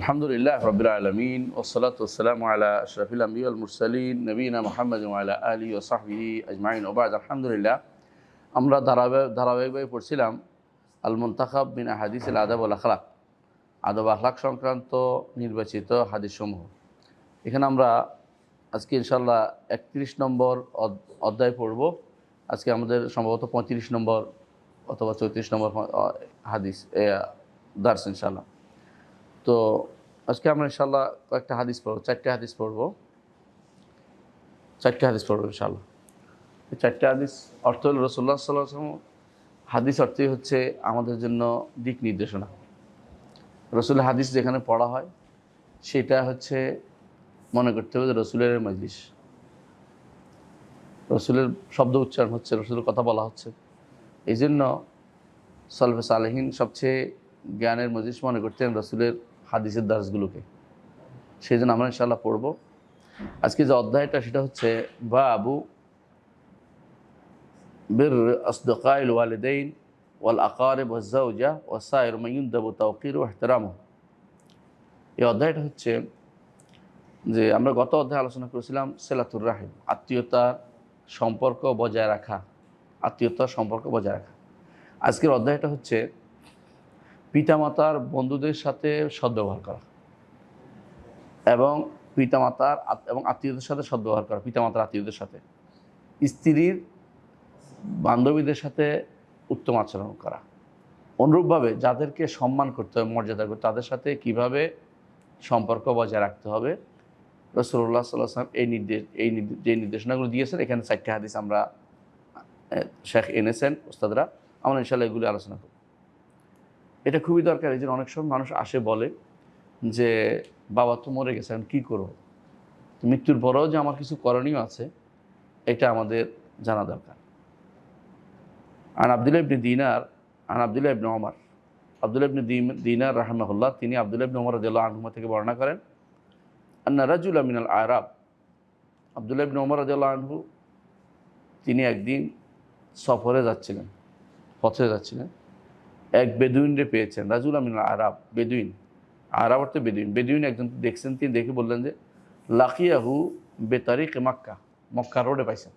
আলহামদুলিল্লাহ রবিল আলমিন ওসলাত ওসালাম আলা আশরফিল আম্বি আল মুরসালিন নবীনা মোহাম্মদ আলা আলী ও সাহবি আজমাইন। ওবাদ আলহামদুলিল্লাহ, আমরা ধারাবাহিক, ধারাবাহিকভাবে পড়ছিলাম আল মুন্তাখাব বিন হাদিস আদাব আল আখলাক, আদব আখলাক সংক্রান্ত নির্বাচিত হাদিসসমূহ। এখানে আমরা আজকে ইনশাল্লাহ একত্রিশ নম্বর অধ- অধ্যায় পড়ব। আজকে আমাদের সম্ভবত পঁয়ত্রিশ নম্বর অথবা চৌত্রিশ নম্বর হাদিস দার্স ইনশাল্লাহ তো আজকে আমরা ইনশাল্লাহ কয়েকটা হাদিস পড়ব, চারটে হাদিস পড়ব। চারটে হাদিস পড়ব ইনশাল্লাহ চারটে হাদিস অর্থ হল রসুল্লাহ সাল্লাম হাদিস অর্থই হচ্ছে আমাদের জন্য দিক নির্দেশনা। রসুলের হাদিস যেখানে পড়া হয়, সেটা হচ্ছে মনে করতে হবে যে রসুলের মজলিস। রসুলের শব্দ উচ্চারণ হচ্ছে, রসুলের কথা বলা হচ্ছে। এই জন্য সলফে সালেহীন সবচেয়ে জ্ঞানের মজলিস মনে করতেন রসুলের হাদিসের দাসগুলোকে সেই জন্য আমরা ইনশাল্লাহ পড়ব। আজকে যে অধ্যায়টা সেটা হচ্ছে বা আবু বীর আসদকাইল ওয়ালিদাইন ওয়াল আকারে বজ্জাউজা ওয়াসায়ের মাইন্দাবু তাওকির ও এহতরাম এই অধ্যায়টা হচ্ছে যে আমরা গত অধ্যায়ে আলোচনা করেছিলাম সেলাতুর রাহিম আত্মীয়তার সম্পর্ক বজায় রাখা আত্মীয়তার সম্পর্ক বজায় রাখা। আজকের অধ্যায়টা হচ্ছে পিতামাতার বন্ধুদের সাথে সদ্ব্যবহার করা এবং পিতামাতার এবং আত্মীয়দের সাথে সদ্ব্যবহার করা, পিতামাতার আত্মীয়দের সাথে। স্ত্রীর বান্ধবীদের সাথে উত্তম আচরণ করা। অনুরূপভাবে যাদেরকে সম্মান করতে হবে, মর্যাদা করতে তাদের সাথে কীভাবে সম্পর্ক বজায় রাখতে হবে রসুল্লাহ সাল্লাহ সাল্লাম এই নির্দেশ এই যে নির্দেশনাগুলো দিয়েছেন, এখানে চারটে হাদিস আমরা শেখ এনেছেন ওস্তাদরা আমরা ইনশাল্লাহ এগুলি আলোচনা করব। এটা খুবই দরকার, এই জন্য অনেক সময় মানুষ আসে বলে যে, বাবা, তো মরে গেছে, এখন কী করব? মৃত্যুর পরেও যে আমার কিছু করণীয় আছে, এটা আমাদের জানা দরকার। আন আবদুল্লাহ ইবনে দিনার, আন আবদুল্লাহ ইবনে ওমর, আবদুল্লাহ ইবনে দিম- দিনার রাহমাহুল্লাহ, তিনি আবদুল্লাহ ইবনে ওমর রাদিয়াল্লাহু আনহুমা থেকে বর্ণনা করেন, আন্না রাজুল মিনাল আরাব। আবদুল্লাহ ইবনে ওমর রাদিয়াল্লাহু আনহু, তিনি একদিন সফরে যাচ্ছিলেন, পথে যাচ্ছিলেন। এক বেদুইনরে পেয়েছেন, রাজুল মিনাল আরাব বেদুইন। আরাব অর্থে বেদুইন। বেদুইন একজন দেখছেন, তিনি দেখে বললেন যে, লাকিয়াহু বেতারিক মক্কা মক্কা রোডে পাইছেন।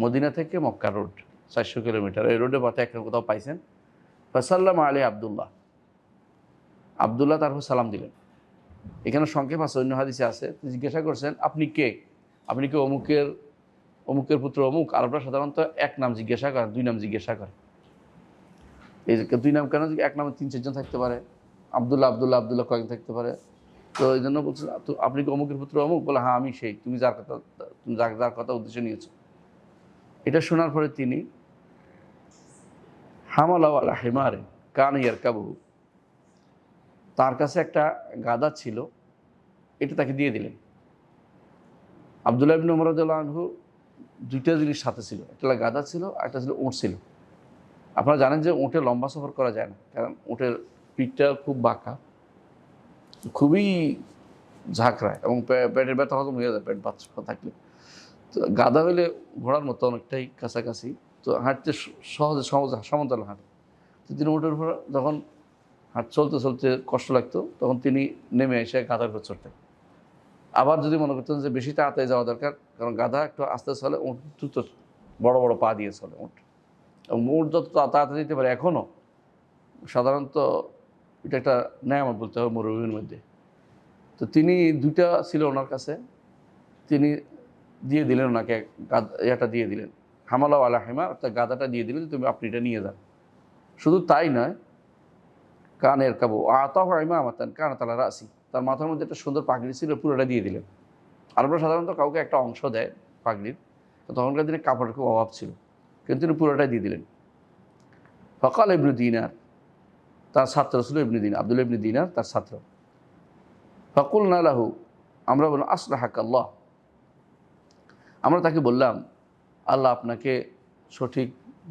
মদিনা থেকে মক্কা রোড, চারশো কিলোমিটার। এই রোডে পথে একটা কোথাও পাইছেন। ফাসাল্লাম আলী আবদুল্লাহ। আবদুল্লাহ তারপর সালাম দিলেন। এখানে সংক্ষেপ আছে, অন্য হাদিসে আছে। জিজ্ঞাসা করছেন, আপনি কে? আপনি কি অমুকের অমুকের পুত্র অমুক? আরবরা সাধারণত এক নাম জিজ্ঞাসা করেন, দুই নাম জিজ্ঞাসা করে। এই দুই নাম কেন এক নামে তিন চারজন থাকতে পারে? আবদুল্লাহ আবদুল্লাহ আবদুল্লাহ কয়েকজন থাকতে পারে। তো এই জন্য বলছেন তো আপনি কি অমুকের পুত্র? অমুক বলে হ্যাঁ আমি সেই। তুমি যার কথা, তুমি যার যার কথা উদ্দেশ্য নিয়েছো। এটা শোনার পরে তিনি হামালাওয়ালা হেমারে কান ইয়ার কাবু তার কাছে একটা গাদা ছিল, এটা তাকে দিয়ে দিলেন। আবদুল্লাহ ইবিন উমরদুল্লাহ আনহু দুইটা জিনিস সাথে ছিল। একটা গাদা ছিল, আর একটা ছিল উঁট ছিল। আপনারা জানেন যে উঁটে লম্বা সফর করা যায় না, কারণ উঁটের পিঠটা খুব বাঁকা, খুবই ঝাঁকড়ায় এবং পেটের ব্যথা হজম হয়ে যায়, পেট বাচ্চা থাকলে। তো গাদা হলে ঘোড়ার মতো অনেকটাই কাছাকাছি, তো হাঁটতে সহজে সহজ সমতল হাঁটে। তো তিনি উঠের উপর যখন হাঁট চলতে চলতে কষ্ট লাগতো, তখন তিনি নেমে এসে গাদার উপর চড়তেন। আবার যদি মনে করতেন যে বেশি তাড়াতাড়ি যাওয়া দরকার, কারণ গাধা একটু আস্তে চলে, উঁট দ্রুত বড় বড় পা দিয়ে চলে উঁট। এবং উঁট যত তা- তাড়াতাড়ি দিতে পারে এখনও সাধারণত এটা একটা ন্যায়ামত বলতে হবে মরুভূমির মধ্যে। তো তিনি দুইটা ছিল ওনার কাছে, তিনি দিয়ে দিলেন ওনাকে এটা দিয়ে দিলেন। হামালা আলা হেমা, অর্থাৎ গাদাটা দিয়ে দিলেন তুমি আপনি এটা নিয়ে যান। শুধু তাই নয়, কানের কাবু আতা হেমা আমাতান কান তালা রাসি, তার মাথার মধ্যে একটা সুন্দর পাগড়ি ছিল, পুরোটা দিয়ে দিলেন। আরবরা সাধারণত কাউকে একটা অংশ দেয় পাগড়ির তখনকার দিনে কাপড়ের খুব অভাব ছিল। কিন্তু তিনি পুরোটাই দিয়ে দিলেন। ফকাল ইবনু দিনার, তার ছাত্র ছিল ইবনু দিন আব্দুল ইবনু দিনার, তার ছাত্র। ফকুল নালাহু আমরা বললাম আসলাহাক আল্লাহ আমরা তাকে বললাম, আল্লাহ আপনাকে সঠিক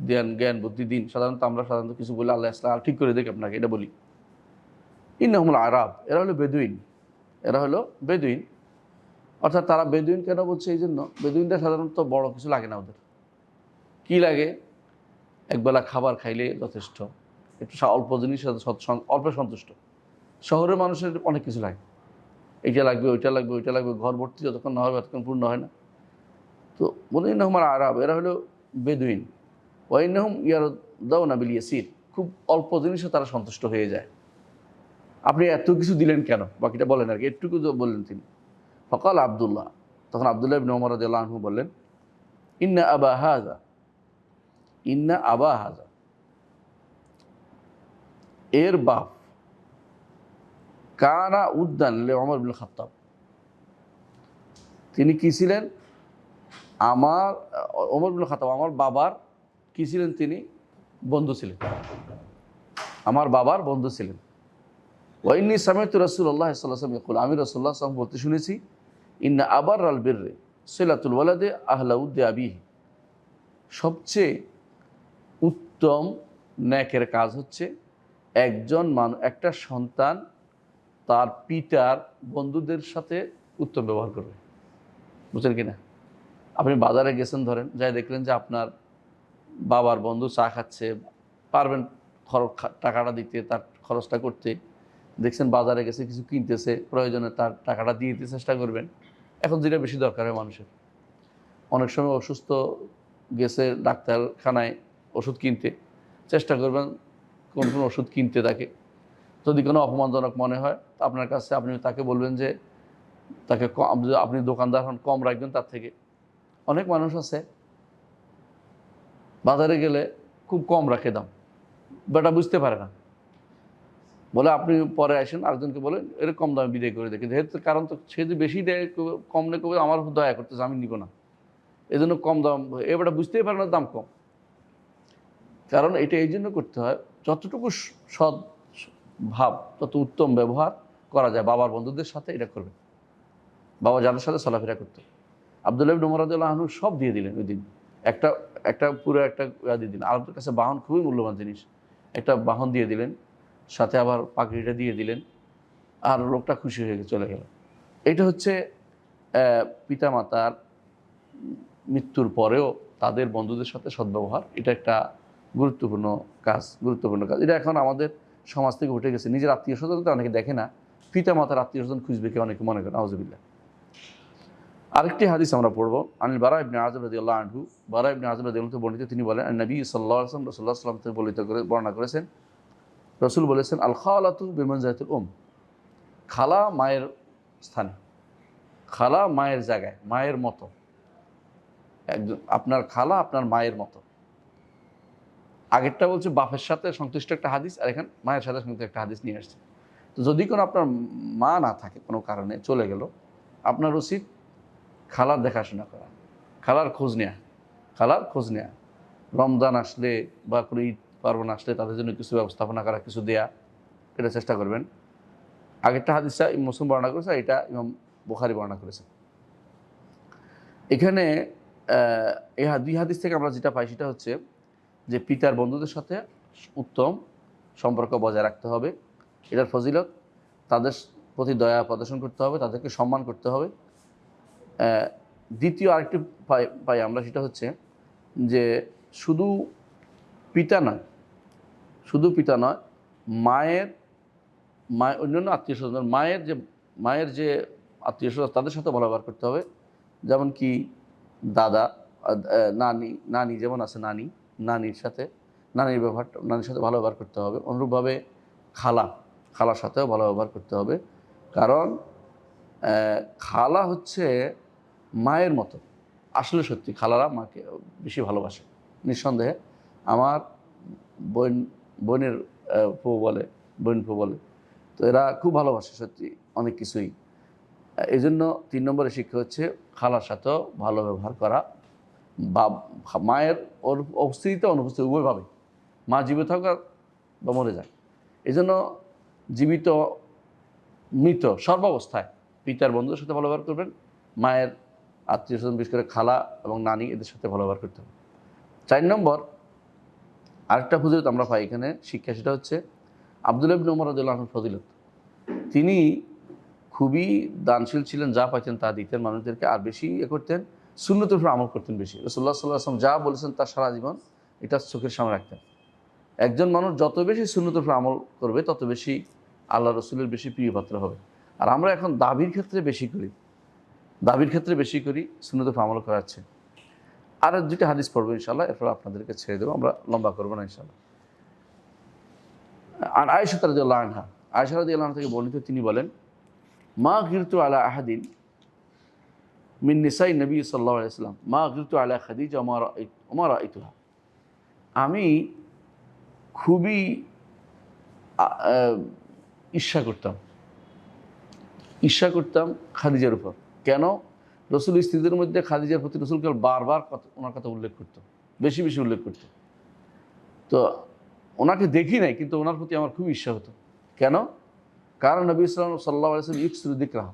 জ্ঞান জ্ঞান, বুদ্ধি দিন। সাধারণত আমরা সাধারণত কিছু বলি, আল্লাহ আসলাম ঠিক করে দেখ আপনাকে, এটা বলি। ইন্নাহমুল আরব, এরা হলো বেদুইন। এরা হলো বেদুইন। অর্থাৎ তারা বেদুইন কেন বলছে এই জন্য? বেদুইনটা সাধারণত বড় কিছু লাগে না ওদের। কি লাগে? একবেলা খাবার খাইলে যথেষ্ট। একটু অল্প জিনিস অল্প সন্তুষ্ট। শহরের মানুষের অনেক কিছু লাগে। এইটা লাগবে, ওইটা লাগবে ওইটা লাগবে, ঘর ভর্তি যতক্ষণ না হবে ততক্ষণ পূর্ণ হয় না। তো বলে নহমার আরব, এরা হলো বেদুইন। ওয়াইনহম ইয়ার দাও না বিলিয়াসির খুব অল্প জিনিসে তারা সন্তুষ্ট হয়ে যায়। আপনি এত কিছু দিলেন কেন? বাকিটা বলেন আর কি। একটুকু বললেন তিনি। ফকাল আবদুল্লাহ। তখন আবদুল্লাহ ইবনে ওমর বললেন, ইন্না আবা হাজা ইন্না আবা হাজা। এর বাপ কানা উদ্যান লে অমর বিন খাত্তাব। তিনি কি ছিলেন? আমার অমর বিন খাত্তাব, আমার বাবার কি ছিলেন তিনি? বন্ধু ছিলেন। আমার বাবার বন্ধু ছিলেন। ওয়াইনি সামেত রসুল্লাহ সাল্লাম আমি রসুল্লাহ সাল্লাম বলতে শুনেছি, ইন্না আবার আল বেররে সৈলাতুল ওয়ালাদে আহলাউদ্দে আবিহি। সবচেয়ে উত্তম ন্যাকের কাজ হচ্ছে একজন মানুষ একটা সন্তান তার পিতার বন্ধুদের সাথে উত্তম ব্যবহার করবে। বুঝলেন কিনা? আপনি বাজারে গেছেন ধরেন, যাই দেখলেন যে আপনার বাবার বন্ধু চা খাচ্ছে, পারবেন খরচ টাকাটা দিতে, তার খরচটা করতে। দেখছেন বাজারে গেছে, কিছু কিনতেছে, প্রয়োজনে তার টাকাটা দিয়ে দিতে চেষ্টা করবেন। এখন যেটা বেশি দরকার হয় মানুষের। অনেক সময় অসুস্থ গেছে ডাক্তারখানায় ওষুধ কিনতে, চেষ্টা করবেন কোন কোন ওষুধ কিনতে তাকে। যদি কোনো অপমানজনক মনে হয় আপনার কাছে আপনি তাকে বলবেন যে, তাকে কম আপনি দোকানদার হন, কম রাখবেন তার থেকে। অনেক মানুষ আছে, বাজারে গেলে খুব কম রাখে দাম। বেটা বুঝতে পারে না। বলে আপনি পরে আসেন, আরেকজনকে বলে এর কম দামে বিদায় করে দেখে যেহেতু কারণ তো, সে যদি বেশি দেয় কম নেই কবে আমার দয়া করতেছে, আমি নিব না। এই জন্য কম দাম এবারে বুঝতেই পারে না দাম কম। কারণ এটা এই জন্য করতে হয়, যতটুকু সৎ ভাব, তত উত্তম ব্যবহার করা যায়। বাবার বন্ধুদের সাথে এটা করবে। বাবা যাদের সাথে চলাফেরা করতো। আবদুল্লাহ ডুমরাদুল্লাহ আহনু সব দিয়ে দিলেন ওই দিন। একটা একটা পুরো একটা দিয়ে দিলেন। আরবদের কাছে বাহন খুবই মূল্যবান জিনিস। একটা বাহন দিয়ে দিলেন, সাথে আবার পাখিটা দিয়ে দিলেন, আর লোকটা খুশি হয়ে চলে গেল। এটা হচ্ছে পিতামাতার মৃত্যুর পরেও তাদের বন্ধুদের সাথে সদ্ব্যবহার। এটা একটা গুরুত্বপূর্ণ কাজ গুরুত্বপূর্ণ কাজ। এটা এখন আমাদের সমাজ থেকে উঠে গেছে। নিজের আত্মীয় স্বজন তো অনেকে দেখে না। পিতা মাতার আত্মীয় স্বজন খুঁজবে কি অনেকে মনে করে আউজবিল্লা আরেকটি হাদিস আমরা পড়ব। আনিল বারা ইবনে আজম রাদি আল্লাহ আনহু, বারা ইবনে আজম রাদি আল্লাহ বর্ণিত, তিনি বলেন, "আন নবী সাল্লাহ আসলাম রসুল্লাহ সাল্লাম থেকে বর্ণিত করে বর্ণনা করেছেন। রসুল বলেছেন আল খালাতু বিমান জাহিতুল ওম খালা মায়ের স্থানে, খালা মায়ের জায়গায়, মায়ের মতো। একজন, আপনার খালা আপনার মায়ের মতো। আগেরটা বলছে বাপের সাথে সংশ্লিষ্ট একটা হাদিস, আর এখন মায়ের সাথে সংশ্লিষ্ট একটা হাদিস নিয়ে আসছে। তো যদি কোনো আপনার মা না থাকে কোনো কারণে চলে গেল, আপনার উচিত খালার দেখাশোনা করা, খালার খোঁজ নেওয়া খালার খোঁজ নেওয়া রমজান আসলে বা কোনো ঈদ পার্বণ আসলে তাদের জন্য কিছু ব্যবস্থাপনা করা, কিছু দেয়া, এটা চেষ্টা করবেন। আগেরটা হাদিসটা মুসলিম বর্ণনা করেছে এটা ইমাম বুখারি বর্ণনা করেছে। এখানে এই দুই হাদিস থেকে আমরা যেটা পাই সেটা হচ্ছে যে পিতার বন্ধুদের সাথে উত্তম সম্পর্ক বজায় রাখতে হবে। এটার ফজিলত, তাদের প্রতি দয়া প্রদর্শন করতে হবে, তাদেরকে সম্মান করতে হবে। দ্বিতীয় আরেকটি পাই পাই আমরা সেটা হচ্ছে যে শুধু পিতা নয়, শুধু পিতা নয়, মায়ের মায়ের, অন্যান্য আত্মীয় স্বজন মায়ের যে মায়ের যে আত্মীয় স্বজন, তাদের সাথে ভালো ব্যবহার করতে হবে। যেমন কি দাদা নানি নানি যেমন আছে, নানি। নানির সাথে, নানির ব্যবহার, নানির সাথে ভালো ব্যবহার করতে হবে। অনুরূপভাবে খালা, খালার সাথেও ভালো ব্যবহার করতে হবে। কারণ খালা হচ্ছে মায়ের মতো। আসলে সত্যি, খালারা মাকে বেশি ভালোবাসে। নিঃসন্দেহে আমার বোন, বোনের ফু বলে, বোন ফু বলে, তো এরা খুব ভালোবাসে সত্যি অনেক কিছুই। এই জন্য তিন নম্বরে শিক্ষা হচ্ছে, খালার সাথেও ভালো ব্যবহার করা। বা মায়ের ওর অবস্থিতিতে অনুপস্থিত উভয়ভাবে মা জীবিত থাকা বা মরে যায় এই জন্য জীবিত মৃত সর্বাবস্থায় পিতার বন্ধুদের সাথে ভালো ব্যবহার করবেন, মায়ের আত্মীয় স্বজন বিশেষ করে খালা এবং নানি এদের সাথে ভালো ব্যবহার করতে হবে। চার নম্বর, আরেকটা ফজিলত আমরা পাই এখানে শিক্ষা, সেটা হচ্ছে আবদুল্লাহ ইবনে উমর রাদিয়াল্লাহু আনহুর ফজিলত। তিনি খুবই দানশীল ছিলেন, যা পাইতেন তা দিতেন মানুষদেরকে, আর বেশি ইয়ে করতেন শূন্যতের উপর আমল করতেন বেশি। রসুল্লাহ সাল্লাহ আসলাম যা বলেছেন তার সারা জীবন এটা চোখের সামনে রাখতেন। একজন মানুষ যত বেশি শূন্যতের উপর আমল করবে, তত বেশি আল্লাহ রসুলের বেশি প্রিয় পাত্র হবে। আর আমরা এখন দাবির ক্ষেত্রে বেশি করি। দাবির ক্ষেত্রে বেশি করি সুন্নত আমল করাচ্ছে আর দুটি হাদিস পড়ব ইনশাল্লাহ এরপর আপনাদেরকে ছেড়ে দেবো, আমরা লম্বা করব না ইনশাল্লাহ আর আয়েশা তারাদ আনহা, আয়েশা রাদি আল্লাহ থেকে বর্ণিত তিনি বলেন, মা গিরতু আলা আহাদিন মিন নিসাই নবী সাল্লাহ আলাইসলাম মা গিরতু আলা খাদিজ আমার আমার ইতুহা আমি খুবই ঈর্ষা করতাম। ঈর্ষা করতাম খাদিজার উপর। কেন? রসুল স্ত্রীদের মধ্যে খাদিজার প্রতি রসুলকে বারবার কথা, ওনার কথা উল্লেখ করতো, বেশি বেশি উল্লেখ করতো। তো ওনাকে দেখি নাই, কিন্তু ওনার প্রতি আমার খুব ঈর্ষা হতো। কেন? কারণ নবী ইসলাম সাল্লাহ আলাইসলাম ইকসুদ্দিক রাহ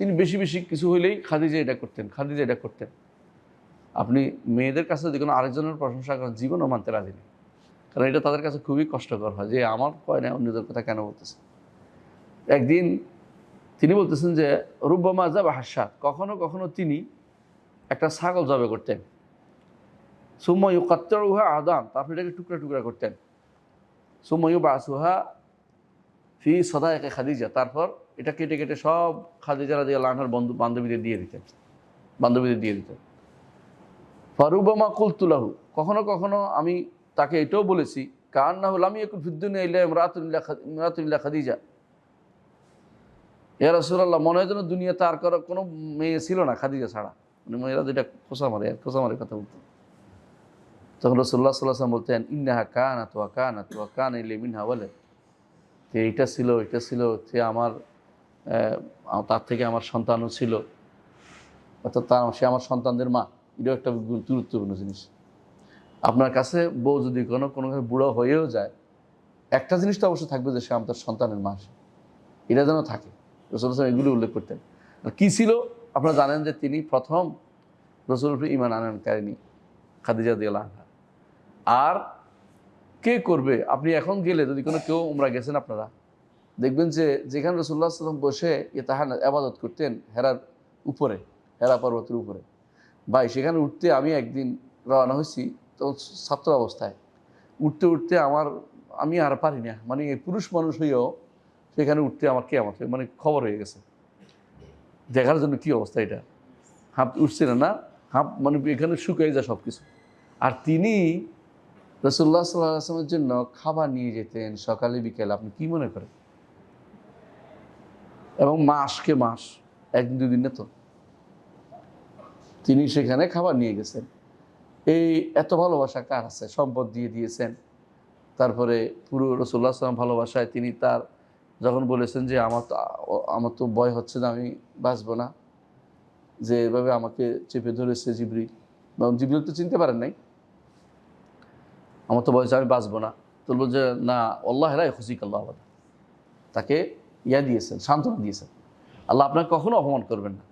তিনি বেশি বেশি কিছু হইলেই খাদিজা এটা করতেন, খাদিজা এটা করতেন। আপনি মেয়েদের কাছে যদি কোনো আরেকজনের প্রশংসা করেন, জীবনও মানতে রাজি নেই। কারণ এটা তাদের কাছে খুবই কষ্টকর হয় যে, আমার কয় না অন্যদের কথা কেন বলতেছে? একদিন তিনি বলতেছেন যে, রুব্বামা যাব হাস্যাত কখনো কখনো তিনি একটা ছাগল জবে করতেন। সুময় উহা আদাম তারপর এটাকে টুকরা টুকরা করতেন। সুময় বাসুহা ফি সদা একে খাদিজা, তারপর এটা কেটে কেটে সব খাদিজা রাজি আল্লাহর বন্ধু বান্ধবীদের দিয়ে দিতেন। বান্ধবীদের দিয়ে দিতেন। ফারুবামা কুলতুলাহু কখনো কখনো আমি তাকে এটাও বলেছি কার না হল আমি একটু ফিদ্দুন ইমরাতুল্লাহ খাদিজা। ইয়া রসুল্লাহ মনে হয় যেন দুনিয়াতে আর কারও কোনো মেয়ে ছিল না, খাদিজা ছাড়া। মানে মেয়েরা যেটা খোসা মারে খোসা মারে কথা বলতো। তখন রসুল্লাহ সাল্লাম বলতেন ইন্নাহা কানা তোয়া কানা তোয়া কান এলে মিনহা বলে যে এইটা ছিল, এটা ছিল সে আমার তার থেকে আমার সন্তানও ছিল। অর্থাৎ তার সে আমার সন্তানদের মা। এটাও একটা গুরুত্বপূর্ণ জিনিস। আপনার কাছে বউ যদি কোনো কোনো বুড়ো হয়েও যায়, একটা জিনিস তো অবশ্যই থাকবে যে সে আমার সন্তানের মা। এটা যেন থাকে। রসুল হাসান এগুলি উল্লেখ করতেন। আর কী ছিল? আপনারা জানেন যে তিনি প্রথম রসুল ইমান আনয়নকারিনী খাদিজা দিয়াল আর কে করবে? আপনি এখন গেলে যদি কোনো কেউ উমরা গেছেন আপনারা। দেখবেন যে যেখানে রসুল্লাহ সাল্লাম বসে ইয়ে তাহার আবাদত করতেন হেরার উপরে, হেরা পর্বতের উপরে। ভাই, সেখানে উঠতে আমি একদিন রওনা হয়েছি তো ছাত্র অবস্থায়। উঠতে উঠতে আমার, আমি আর পারি না। মানে পুরুষ মানুষ হইয়াও সেখানে উঠতে আমার কে আমার মানে খবর হয়ে গেছে। দেখার জন্য কি অবস্থা এটা? হাঁপ উঠছে না না, হাঁপ মানে এখানে শুকিয়ে যায় সব কিছু আর তিনি রসুল্লাহ সাল্লাহ আসলামের জন্য খাবার নিয়ে যেতেন সকালে, বিকেলে। আপনি কি মনে করেন? এবং মাসকে মাস, একদিন দুদিন তো। তিনি সেখানে খাবার নিয়ে গেছেন। এই এত ভালোবাসা কার আছে? সম্পদ দিয়ে দিয়েছেন। তারপরে পুরো রসুল্লাহ সাল্লাম ভালোবাসায় তিনি তার, যখন বলেছেন যে আমার তো আমার তো ভয় হচ্ছে না, আমি বাঁচবো না, যে এভাবে আমাকে চেপে ধরেছে জিবরি এবং জিবরি তো চিনতে পারেন নাই। আমার তো বয়সে আমি বাঁচবো না। তো বলল যে, না, আল্লাহ রায় খুশি আবাদ তাকে ইয়া দিয়েছেন, সান্ত্বনা দিয়েছেন। আল্লাহ আপনাকে কখনো অপমান করবেন না।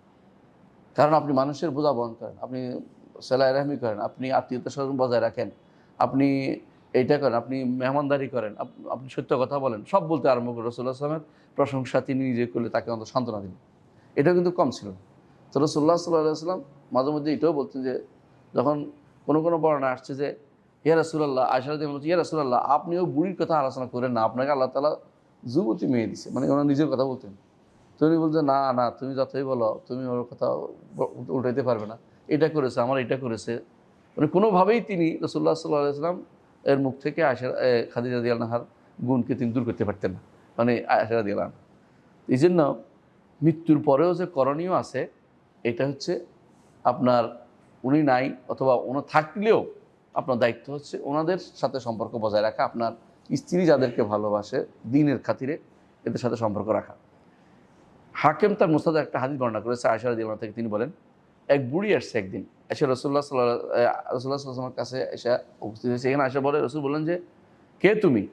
কারণ আপনি মানুষের বোঝা বহন করেন, আপনি সেলাই রাহমি করেন, আপনি আত্মীয়তা স্বজন বজায় রাখেন, আপনি এইটা করেন, আপনি মেহমানদারি করেন, আপ- আপনি সত্য কথা বলেন, সব বলতে আরম্ভ করেন রসুল্লাহ আসলামের প্রশংসা তিনি নিজে করলে তাকে অন্তত সান্ত্বনা দিলেন। এটাও কিন্তু কম ছিল। তো রসুল্লাহ সাল্লাহ সাল্লাম মাঝে মধ্যে এটাও বলতেন যে, যখন কোনো কোনো বর্ণনা আসছে যে, ইয়া রাসুল্লাহ আশারদি বলছে, ইয়া রাসুল্লাহ আপনিও বুড়ির কথা আলোচনা করেন না, আপনাকে আল্লাহ তালা যুবতী মেয়ে দিছে। মানে ওনার নিজের কথা বলতেন। তো উনি বলছে না না, তুমি যতই বলো, তুমি ওর কথা উল্টাইতে পারবে না। এটা করেছে, আমার এটা করেছে। মানে কোনোভাবেই তিনি রসুল্লাহ সাল্লাহ সাল্লাম এর মুখ থেকে আশা খাদিজা দিয়াল নাহার গুণকে তিনি দূর করতে পারতেন না। মানে আশা দিয়াল এই জন্য মৃত্যুর পরেও যে করণীয় আছে, এটা হচ্ছে আপনার উনি নাই অথবা ওনা থাকলেও আপনার দায়িত্ব হচ্ছে ওনাদের সাথে সম্পর্ক বজায় রাখা, আপনার স্ত্রী যাদেরকে ভালোবাসে দিনের খাতিরে এদের সাথে সম্পর্ক রাখা। হাকেম তার মুস্তাদে একটা হাদিস বর্ণনা করেছে আয়সা দিল্লা থেকে তিনি বলেন, এক বুড়ি আসছে একদিন, এসে রসুল্লাহ সাল্লাহ রসুল্লাহ সাল্লামের কাছে এসে উপস্থিত হয়েছে। এখানে আসা বলে, রসুল বলেন যে, কে তুমি?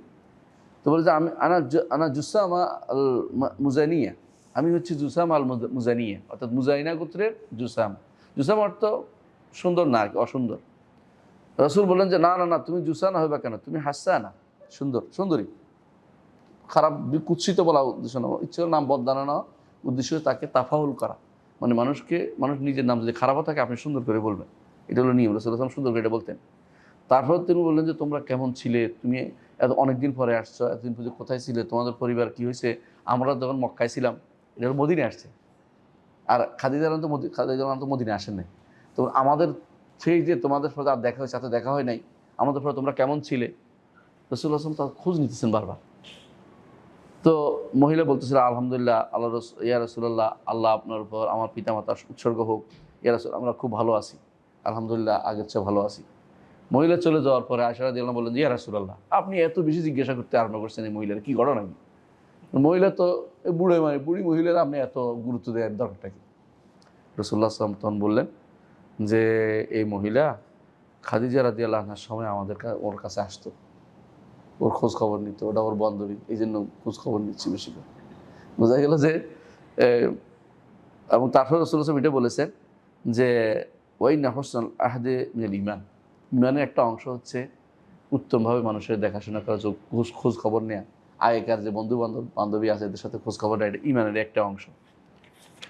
তো বলে যে, আমি, আনা আনা জুসামা আল মুজানিয়া। আমি হচ্ছে জুসাম আল মুজ- মুজানিয়া। অর্থাৎ মুজাইনা গোত্রের জুসাম। জুসাম অর্থ সুন্দর না, অসুন্দর। রসুল বললেন যে, না না না, তুমি জুসানা হবে কেন? তুমি হাসানা। সুন্দর, সুন্দরী। খারাপ কুৎসিত বলা উদ্দেশ্য না। ইচ্ছে নাম বদলানো উদ্দেশ্য তাকে তাফাহুল করা। মানে মানুষকে, মানুষ নিজের নাম যদি খারাপও থাকে, আপনি সুন্দর করে বলবেন। এটা হলো নিয়ম। রসুল সুন্দর করে এটা বলতেন। তারপর তিনি বললেন যে, তোমরা কেমন ছিলে? তুমি এত অনেক দিন পরে আসছো। এতদিন পুজো কোথায় ছিলে? তোমাদের পরিবার কি হয়েছে? আমরা যখন মক্কায় ছিলাম, এটা হলো মদিনে আসছে। আর খাদিজা তো মদি খাদিজা তো মদিনে আসেন নাই। তো আমাদের সেই যে তোমাদের সাথে আর দেখা হয়েছে এত দেখা হয় নাই। আমাদের পরে তোমরা কেমন ছিলে? রসুল্লাহ আসলাম তার খোঁজ নিতেছেন বারবার। তো মহিলা বলতেছিল, আলহামদুলিল্লাহ, আল্লাহ রস, ইয়া রসুল্লাহ আল্লাহ আপনার উপর, আমার পিতামাতার উৎসর্গ হোক। ইয়া রসুল, আমরা খুব ভালো আছি। আলহামদুলিল্লাহ, আগের চেয়ে ভালো আছি। মহিলা চলে যাওয়ার পরে আশারা দিলাম বললেন, ইয়া রাসুল্লাহ আপনি এত বেশি জিজ্ঞাসা করতে আরম্ভ করছেন এই মহিলার, কী ঘটনা কি মহিলা তো বুড়ো মানে বুড়ি মহিলারা আপনি এত গুরুত্ব দেওয়ার দরকারটা কি? রসুল্লাহ আসলাম তখন বললেন যে, এই মহিলা খাদিজা রাদি আল্লাহনার সময় আমাদের ওর কাছে আসতো। ওর খোঁজ খবর নিত, ওটা ওর বান্ধবী এই জন্য খোঁজ খবর নিচ্ছি বেশি করে। বোঝা গেল যে এবং তারপরে রসুল এটা বলেছেন যে ওই নাহসান আহাদে মিনাল ইমান ইমানের একটা অংশ হচ্ছে উত্তমভাবে মানুষের দেখাশোনা করা খোঁজ খোঁজ খবর নেওয়া আগেকার যে বন্ধু বান্ধব বান্ধবী আছে, এদের সাথে খোঁজ খবর নেওয়া এটা ইমানের একটা অংশ।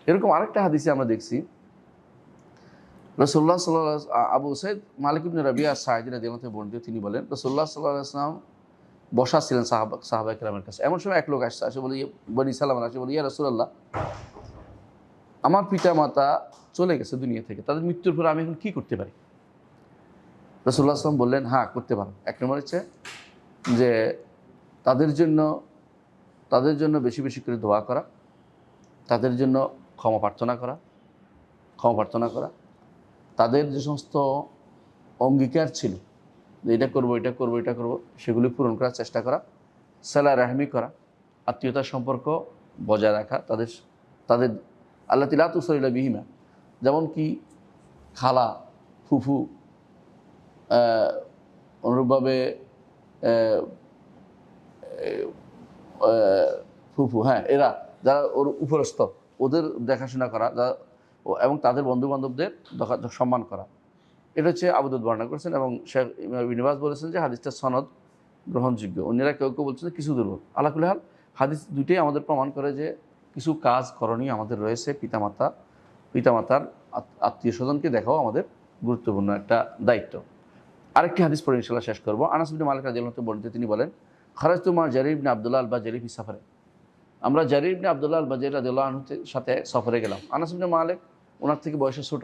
এরকম আরেকটা হাদিসে আমরা দেখছি রসোল্লা সাল্লাহ আবু সৈদ মালিক ইবনে রাবিয়া সাহিদিন আদিমতে বর্ণিত, তিনি বলেন রসোল্লা সাল্লাহ আসলাম বসা ছিলেন সাহাবা সাহাবা একরামের কাছে। এমন সময় এক লোক আসছে, আসে বলি বনি সালাম আসে। বলি, ইয়া রসুল্লাহ আমার পিতা মাতা চলে গেছে দুনিয়া থেকে। তাদের মৃত্যুর পর আমি এখন কি করতে পারি? রসুল্লাহ আসলাম বললেন হ্যাঁ করতে পারো। এক নম্বর হচ্ছে যে, তাদের জন্য তাদের জন্য বেশি বেশি করে দোয়া করা, তাদের জন্য ক্ষমা প্রার্থনা করা, ক্ষমা প্রার্থনা করা। তাদের যে সমস্ত অঙ্গীকার ছিল এটা করব এটা করব এটা করব, সেগুলি পূরণ করার চেষ্টা করা সেলা রাহমি করা আত্মীয়তার সম্পর্ক বজায় রাখা, তাদের তাদের, আল্লাহ তিলাতুসরিলা বিহিমা, যেমন কি খালা, ফুফু অনুরূপভাবে ফুফু হ্যাঁ এরা, যারা ওর উপরস্থ, ওদের দেখাশোনা করা, যা, এবং তাদের বন্ধু বান্ধবদের সম্মান করা। এটা হচ্ছে আবুদুদ বর্ণনা করেছেন এবং শেখ বিনিবাস বলেছেন যে হাদিসটা সনদ গ্রহণযোগ্য। অন্যরা কেউ কেউ বলছেন কিছু দুর্বল আলাকুল হাল, হাদিস দুইটাই আমাদের প্রমাণ করে যে কিছু কাজ করণীয় আমাদের রয়েছে পিতামাতা, পিতামাতার আত্মীয় স্বজনকে দেখাও আমাদের গুরুত্বপূর্ণ একটা দায়িত্ব। আরেকটি হাদিস পড়ে ইনশাল্লাহ শেষ করব। আনাস বিন মালিক রাজিয়াল বর্ণিত তিনি বলেন খারাজ তুমার ইবনে আবদুল্লাহ আল বা জারিফি সাফারে। আমরা জারির ইবনে আবদুল্লাহ আল বাজির রাদিউল্লাহ আনহুর সাথে সফরে গেলাম। আনাস মালিক, ওনার থেকে বয়সে ছোট।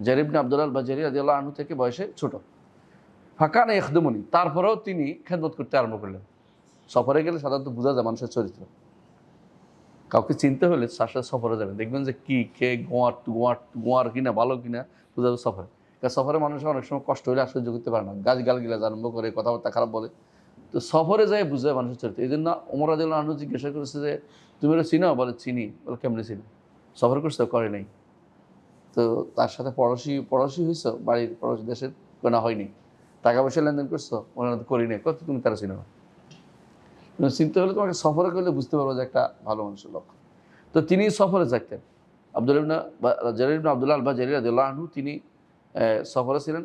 জারির ইবনে আবদুল্লাহ আল বাজারি রাদিউল্লাহ আনহু থেকে বয়সে ছোট। ফাঁকানে এখদমনি তারপরেও তিনি খেদমত করতে আরম্ভ করলেন। সফরে গেলে সাধারণত বোঝা যায় মানুষের চরিত্র। কাউকে চিনতে হলে তার সাথে সফরে যাবেন। দেখবেন যে কি, কে, গোয়ার গোয়ার গোয়ার কিনা, ভালো কিনা, বোঝা যাবে সফরে। কারণ সফরে মানুষের অনেক সময় কষ্ট হলে আশ্চর্য করতে পারে না। গাছ গাল গিলা আরম্ভ করে, কথাবার্তা খারাপ বলে। তো সফরে যায় বুঝে মানুষের চরিত্র। এই জন্য ওমর রাদিউল্লাহ আনু জিজ্ঞাসা করেছে যে, তুমি ওরা চিনো? বলে, চিনি। বলে, কেমনি চিনো সফর করছ করে নাই। তো তার সাথে পড়োশি পড়োশি হয়েছো বাড়ির পড়োশি দেশের? কেনা হয়নি। টাকা পয়সা লেনদেন করছ? ওনারা তো করি নাই। কত তুমি তারা চিনো না চিনতে হলে তোমাকে সফরে করলে বুঝতে পারব যে একটা ভালো মানুষের লক্ষ্য তো তিনি সফরে থাকতেন। আব্দুল ইবনা জারির ইবনা আবদুল্লাহ আলবা জারির আদুল্লাহ তিনি সফরে ছিলেন।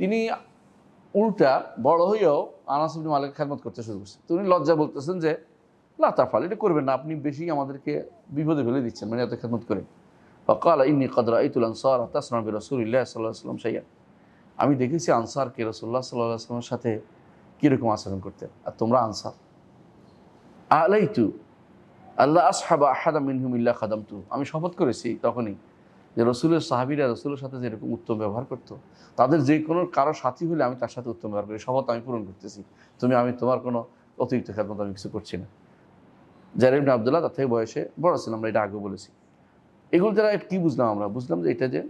তিনি উল্টা বড় হয়েও আনাস ইবনে মালিক খেদমত করতে শুরু করছে। তিনি লজ্জা বলতেছেন যে, না তাফাল এটা করবেন না। আপনি বেশি আমাদেরকে বিপদে ফেলে দিচ্ছেন। মানে এত খেদমত করে। ফকাল ইন্নি কদরা ইতুল আনসার তাসনা বি রসুলিল্লাহ সাল্লাহ সাল্লাম সাইয়া আমি দেখেছি আনসার আনসারকে রসুল্লাহ সাল্লাহ আসলামের সাথে কীরকম আচরণ করতে আর তোমরা আনসার? আলাইতু আল্লাহ আসহাবা আহাদা মিনহুম ইল্লা খাদামতু। আমি শপথ করেছি তখনই যে রসুলের সাহাবিরা রসুলের সাথে যেরকম উত্তম ব্যবহার করতো, তাদের যে কোনো কারও সাথী হলে আমি তার সাথে উত্তম ব্যবহার করি। শপথ আমি পূরণ করতেছি। তুমি, আমি তোমার কোনো অতিরিক্ত খেদমত আমি কিছু করছি না। জারিম আবদুল্লাহ তার থেকে বয়সে বড় ছিলাম, আমরা এটা আগে বলেছি। এগুলো দ্বারা কী বুঝলাম আমরা? বুঝলাম যে এটা যে,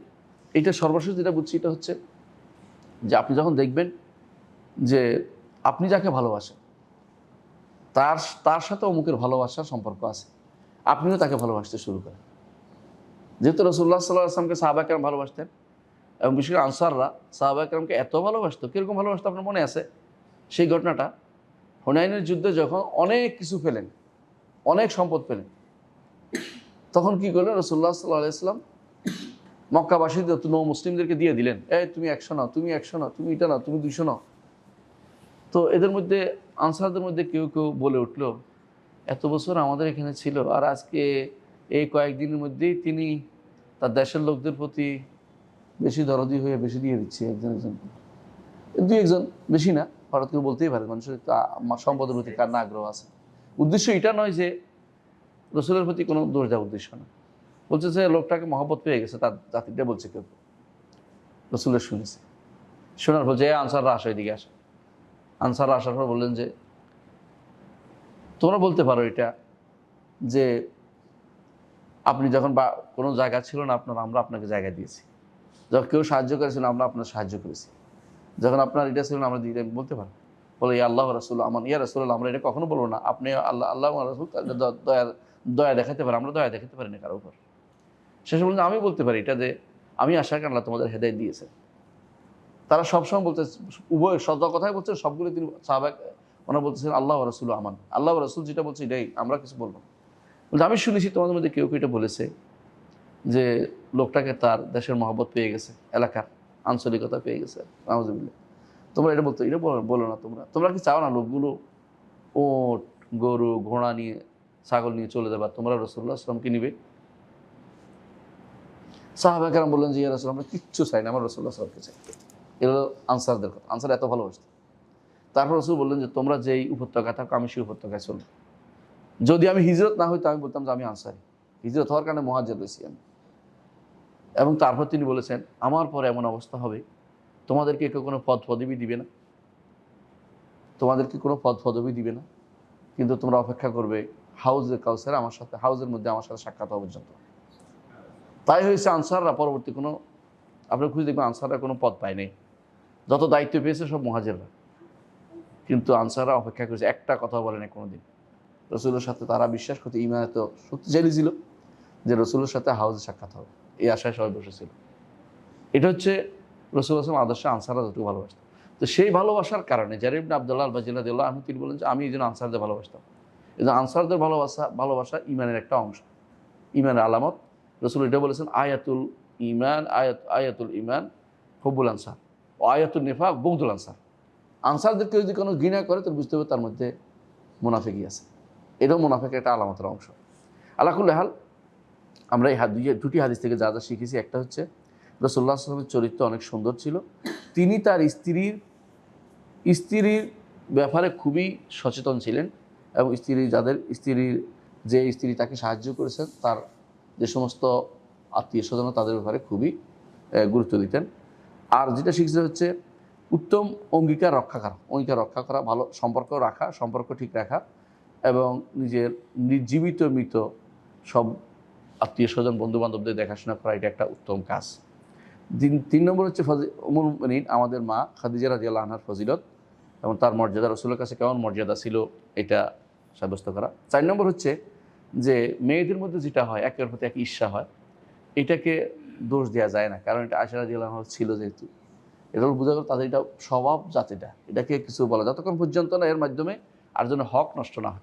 এটা সর্বশেষ যেটা বুঝছি এটা হচ্ছে যে আপনি যখন দেখবেন যে আপনি যাকে ভালোবাসেন, তার তার সাথে অমুকের ভালোবাসার সম্পর্ক আছে। আপনিও তাকে ভালোবাসতে শুরু করেন। যেহেতু রসুল্লাহ সাল্লাহ আসলামকে সাহাবাকেরাম ভালোবাসতেন এবং বিশেষ করে আনসাররা সাহাবাকেরামকে এত ভালোবাসতো, কীরকম ভালোবাসতো আপনার মনে আছে? সেই ঘটনাটা হুনাইনের যুদ্ধে যখন অনেক কিছু পেলেন অনেক সম্পদ পেলেন তখন কি করলেন? রসুল্লাহ সাল্লাহ ইসলাম মক্কাবাসীদের নৌ মুসলিমদেরকে দিয়ে দিলেন। এই তুমি একশো নাও, তুমি একশো নাও, তুমি এটা নাও, তুমি দুইশো নাও। তো এদের মধ্যে, আনসারদের মধ্যে কেউ কেউ বলে উঠল, এত বছর আমাদের এখানে ছিল আর আজকে এই কয়েকদিনের মধ্যেই তিনি তার দেশের লোকদের প্রতি বেশি দরদি হয়ে বেশি দিয়ে দিচ্ছে একজন একজন দুই একজন, বেশি না করে বলতেই পারে, মানুষের সম্পদের প্রতি কার না আগ্রহ আছে। উদ্দেশ্য এটা নয় যে রসুলের প্রতি কোনো দোষ দেওয়ার উদ্দেশ্য না। বলছে যে, লোকটাকে মহব্বত পেয়ে গেছে, তার জাতিটা বলছে কেউ। রসুলের শুনেছে। শোনার পর যে আনসাররা আসো এদিকে আসে। আনসাররা আসার পর বললেন যে, তোমরা বলতে পারো এটা যে, আপনি যখন বা, কোনো জায়গা ছিল না আপনার, আমরা আপনাকে জায়গা দিয়েছি। যখন কেউ সাহায্য করেছিল, আমরা আপনার সাহায্য করেছি। যখন আপনার এটা ছিল না, আমরা দিয়ে বলতে পারি বলে, ইয়া আল্লাহ রসুল আমার ইয়া রসুল আমরা এটা কখনো বলব না। আপনি আল্লাহ আল্লাহ রসুল তাদের দ- দয়া দেখাতে পারেন আমরা দয়া দেখাতে পারি না কারও উপর। শেষে বললেন, আমি বলতে পারি এটা যে, আমি আশা আল্লাহ তোমাদের হেদায় দিয়েছে তারা সবসময় বলতে, উভয় সদ কথাই বলছেন সবগুলো তিনি সাহাবাক ওনারা বলতেছেন, আল্লাহ রসুল আমান। আল্লাহ রসুল যেটা বলছে এটাই, আমরা কিছু বলব বলতে আমি শুনেছি তোমাদের মধ্যে কেউ কেউ এটা বলেছে যে, লোকটাকে তার দেশের মহব্বত পেয়ে গেছে, এলাকার আঞ্চলিকতা পেয়ে গেছে নামাজুবিল্লা তোমরা এটা বলতো, এটা বলো না তোমরা। তোমরা কি চাও না লোকগুলো ওট, গরু, ঘোড়া নিয়ে ছাগল নিয়ে চলে যাবে। তোমরা রসুল্লাহ আসলামকে নিবে? সাহাবাকেরাম বললেন যে, ইয়া রসুল আমরা কিচ্ছু চাই না, আমার রসুল্লাহ আসলামকে চাই। এগুলো আনসারদের কথা। আনসার এত ভালোবাসত। তারপর রসুল বললেন যে, তোমরা যেই উপত্যকা থাকো, আমি সেই উপত্যকায় চলবো। যদি আমি হিজরত না হইতো আমি বলতাম যে, আমি আনসারি। হিজরত হওয়ার কারণে মহাজের রয়েছি আমি। এবং তারপর তিনি বলেছেন, আমার পরে এমন অবস্থা হবে, তোমাদেরকে কেউ কোনো পদ পদবি দিবে না। তোমাদেরকে কোনো পদ পদবি দিবে না। কিন্তু তোমরা অপেক্ষা করবে হাউজের কাউসার আমার সাথে, হাউজের মধ্যে আমার সাথে সাক্ষাৎ হওয়া পর্যন্ত। তাই হয়েছে আনসাররা পরবর্তী কোনো, আপনার খুঁজে দেখবেন আনসাররা কোনো পদ পায় নাই। যত দায়িত্ব পেয়েছে সব মহাজেররা। কিন্তু আনসাররা অপেক্ষা করেছে, একটা কথা বলে না কোনোদিন। রসুলের সাথে তারা বিশ্বাস করতে ইমান এত শক্তিশালী ছিল যে রসুলের সাথে হাউজে সাক্ষাৎ হবে। এই আশায় সবাই বসেছিল এটা হচ্ছে রসুল আসলাম আদর্শ আনসাররা যতটুকু ভালোবাসত। তো সেই ভালোবাসার কারণে জারিবন আবদুল্লাহ আলবাজিল্লাহ দিল্লাহ আমি তিনি বলেন যে আমি এই জন্য আনসারদের ভালোবাসতাম। এই আনসারদের ভালোবাসা ভালোবাসা ইমানের একটা অংশ। ইমানের আলামত। রসুল এটা বলেছেন, আয়াতুল ইমান আয়াত, আয়াতুল ইমান হব্বুল আনসার। ও আয়াতুল নেফাক বৌদুল আনসার। আনসারদেরকে যদি কোনো ঘৃণা করে তো বুঝতে হবে তার মধ্যে মুনাফিকই আছে। এটাও মুনাফিকের একটা আলামতের অংশ। আলাকুল্লাহ হাল, আমরা এই দুটি হাদিস থেকে যা যা শিখেছি, একটা হচ্ছে রসুল্লাহ আসলামের চরিত্র অনেক সুন্দর ছিল। তিনি তার স্ত্রীর স্ত্রীর ব্যাপারে খুবই সচেতন ছিলেন। এবং স্ত্রী যাদের স্ত্রীর যে স্ত্রী তাকে সাহায্য করেছেন, তার যে সমস্ত আত্মীয় স্বজন তাদের ব্যাপারে খুবই গুরুত্ব দিতেন। আর যেটা শিখছে হচ্ছে উত্তম অঙ্গীকার রক্ষা করা। অঙ্গীকার রক্ষা করা, ভালো সম্পর্ক রাখা, সম্পর্ক ঠিক রাখা এবং নিজের জীবিত মৃত সব আত্মীয় স্বজন বন্ধু বান্ধবদের দেখাশোনা করা, এটা একটা উত্তম কাজ। তিন তিন নম্বর হচ্ছে উমুল মুমিনিন, আমাদের মা খাদিজা রাজিয়াল আনহার ফজিলত এবং তার মর্যাদা, রসুলের কাছে কেমন মর্যাদা ছিল, এটা সাব্যস্ত করা। চার নম্বর হচ্ছে যে মেয়েদের মধ্যে যেটা হয় একের প্রতি এক ঈর্ষা হয় এটাকে দোষ দেওয়া যায় না। কারণ এটা আশা রাজিয়াল আনহার ছিল যেহেতু। এটা বোঝা গেল তাদের এটা স্বভাব জাতিটা। এটাকে কিছু বলা যতক্ষণ পর্যন্ত না এর মাধ্যমে আর যেন হক নষ্ট না হয়।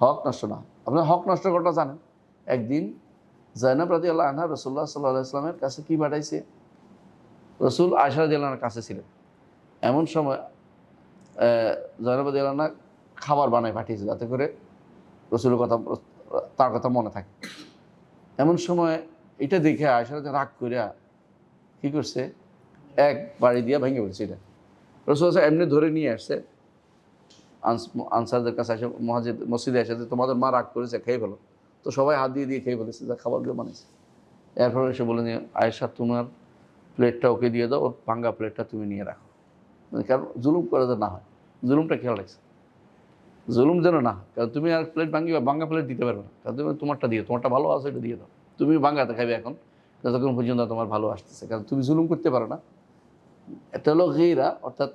হক নষ্ট না হয়। আপনার হক নষ্ট করাটা জানেন? একদিন জাইনাব রাজি আল্লাহ আনহা রসুল্লাহ সাল্লাহ ইসলামের কাছে কি পাঠাইছে? রসুল আয়সা রাজি আল্লাহর কাছে ছিলেন। এমন সময় আহ, জয়নাব রাজি আল্লাহ খাবার বানায় পাঠিয়েছে যাতে করে রসুলের কথা, তার কথা মনে থাকে। এমন সময় এটা দেখে আয়সা রাগ করিয়া কি করছে? এক বাড়ি দিয়া ভেঙে পড়ছে এটা। রসুল আসা এমনি ধরে নিয়ে আসছে। আনসারদের কাছে এসে মহাজিদ, মসজিদে এসে যে, তোমাদের মা রাগ করেছে, খেয়ে ফেলো। তো সবাই হাত দিয়ে দিয়ে খেয়ে ফেলেছে, যা খাবারগুলো বানিয়েছে। এরপর এসে বলে যে, আয়েশা, তোমার প্লেটটা ওকে দিয়ে দাও, ওর ভাঙ্গা প্লেটটা তুমি নিয়ে রাখো। মানে কারণ জুলুম করে না হয়। জুলুমটা খেয়াল রাখছে। জুলুম যেন না, কারণ তুমি আর প্লেট ভাঙ্গি ভাঙ্গা প্লেট দিতে পারবে না। কারণ তুমি তোমারটা দিয়ে তোমারটা ভালো আছে এটা দিয়ে দাও। তুমি ভাঙ্গাতে খাবে এখন, যতক্ষণ পর্যন্ত তোমার ভালো আসতেছে। কারণ তুমি জুলুম করতে পারো না। এটা হলো গেইরা অর্থাৎ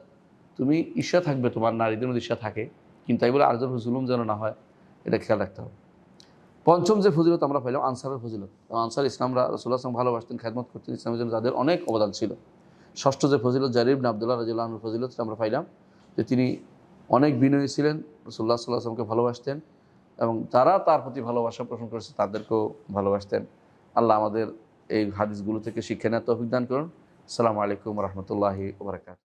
তুমি ঈর্ষা থাকবে তোমার, নারীদের মধ্যে ঈর্ষা থাকে। কিন্তু তাই বলে আরেকজন জুলুম যেন না হয়, এটা খেয়াল রাখতে হবে। পঞ্চম যে ফজিলত আমরা পাইলাম, আনসারের ফজিলত। আনসার ইসলামরা রসুল্লাহ আসলাম ভালোবাসতেন খ্যাতমত করতেন। ইসলামের জন্য তাদের অনেক অবদান ছিল। ষষ্ঠ যে ফজিলত, জারিব আবদুল্লাহ রাজুল্লাহর ফজিলত আমরা পাইলাম, যে তিনি অনেক বিনয়ী ছিলেন রসুল্লাহ সাল্লাহ আসলামকে ভালোবাসতেন এবং তারা তার প্রতি ভালোবাসা পোষণ করেছে তাদেরকেও ভালোবাসতেন। আল্লাহ আমাদের এই হাদিসগুলো থেকে শিক্ষা নেওয়া তৌফিক দান করুন। আসসালামু আলাইকুম রহমতুল্লাহি ওবরাকাত